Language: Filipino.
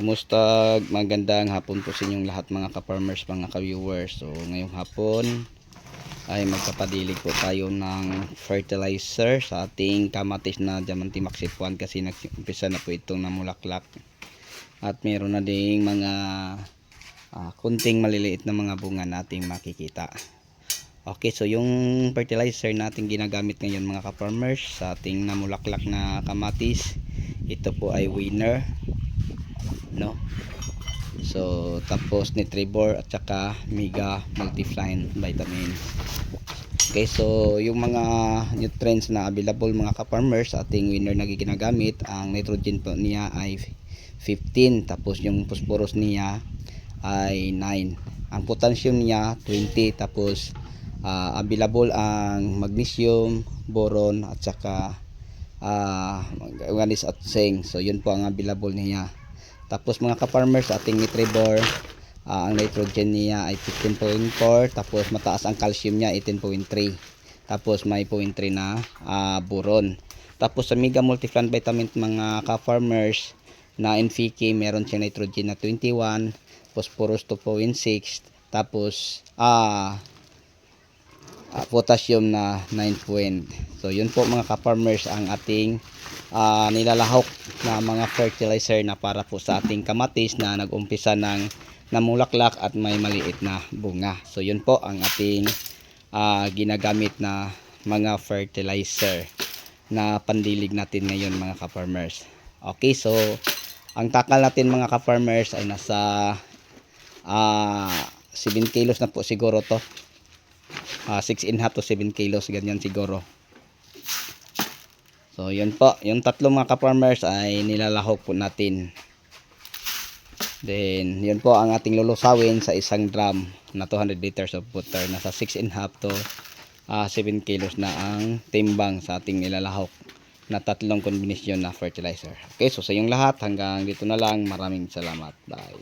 Kumusta? Magandang hapon po sa inyong lahat mga ka-farmers, mga ka-viewers. So, ngayong hapon ay magpapadilig po tayo ng fertilizer sa ating kamatis na Diamante Maxi Puan kasi nag-umpisa na po itong namulaklak. At meron na ding mga ah, kunting maliliit na mga bunga nating makikita. Okay, so yung fertilizer natin ginagamit ngayon mga ka-farmers sa ating namulaklak na kamatis, ito po ay winner so tapos Nitribor at saka Mega Multifine Vitamin. Okay so yung mga nutrients na available mga ka-farmers sa ating winner na ginagamit ang nitrogen po niya ay 15 tapos yung phosphorus niya ay 9 ang potassium niya 20 tapos ah, available ang magnesium boron at saka ah manganese at zinc. So yun po ang available niya tapos mga ka-farmers ating Nitribor, ah, ang nitrogen niya ay 15.4 tapos mataas ang calcium niya 18.3. Tapos may 0.3 na ah, boron. Tapos sa Mega Multiplant Vitamin mga ka-farmers na NPK meron siyang nitrogen na 21, phosphorus 2.6, tapos ah ah, potassium na 9 point. So yun po mga ka-farmers ang ating ah, nilalahok na mga fertilizer na para po sa ating kamatis na nag-umpisa ng namulaklak at may maliit na bunga. So yun po ang ating ah, ginagamit na mga fertilizer na pandilig natin ngayon mga ka-farmers. Okay, so ang takal natin mga ka-farmers ay nasa ah 7 kilos na po siguro to. Ah, 6 and half to 7 kilos ganyan siguro. So, yun po. Yung tatlo mga ka-farmers ay nilalahok po natin. Then, yun po ang ating lulusawin sa isang drum na 200 liters of water. Nasa 6 and half to ah, 7 kilos na ang timbang sa ating nilalahok na tatlong kombinasyon na fertilizer. Okay, so sa yung lahat, hanggang dito na lang. Maraming salamat. Bye.